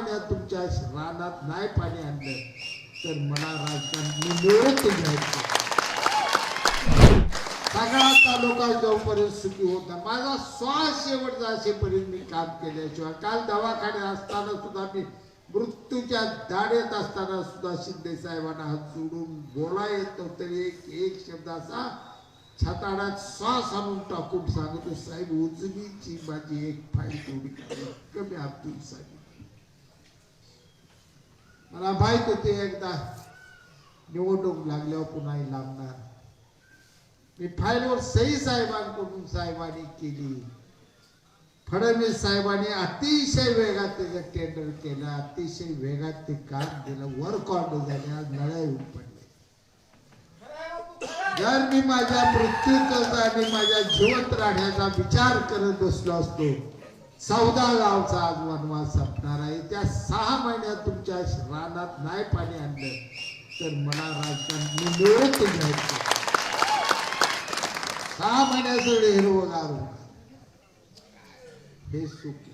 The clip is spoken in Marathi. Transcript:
महिन्यात तुमच्या रानात नाही पाणी आणलं तर मला राजकारण मी निवृत्त घ्यायचं सगळा तालुका जोपर्यंत सुखी होता माझा श्वास शेवटचा असेपर्यंत मी काम केल्याशिवाय काल दवाखान्यात असताना सुद्धा मी मृत्यूच्या दाढेत असताना सुद्धा शिंदे साहेबांना हात सोडून बोला येतो तरी एक एक शब्द असा छाताडात श्वास आणून टाकून सांगतो साहेब उजवीची माझी एक फाईल तेवढी कमी अब्दुल साहेब. मला माहीत होते एकदा निवडणूक लागल्यावर पुन्हा लागणार. मी फाईलवर सई साहेबांकडून साहेबांनी केली. फडणवीस साहेबांनी अतिशय वेगात त्याचं टेंडर केलं अतिशय वेगात ते काम केलं वर्क ऑर्डर झाले आज नळ्या येऊन पडले जर मी माझ्या मृत्यूचा आणि माझ्या जिवंत राहण्याचा विचार करत बसलो असतो चौदा गावचा आज वनवास संपणार आहे. त्या सहा महिन्यात तुमच्या रानात नाही पाणी आणलं तर मला राजकारण निवृत्त घ्यायचं सहा महिन्याचं हिरवगार होणार. हे सुख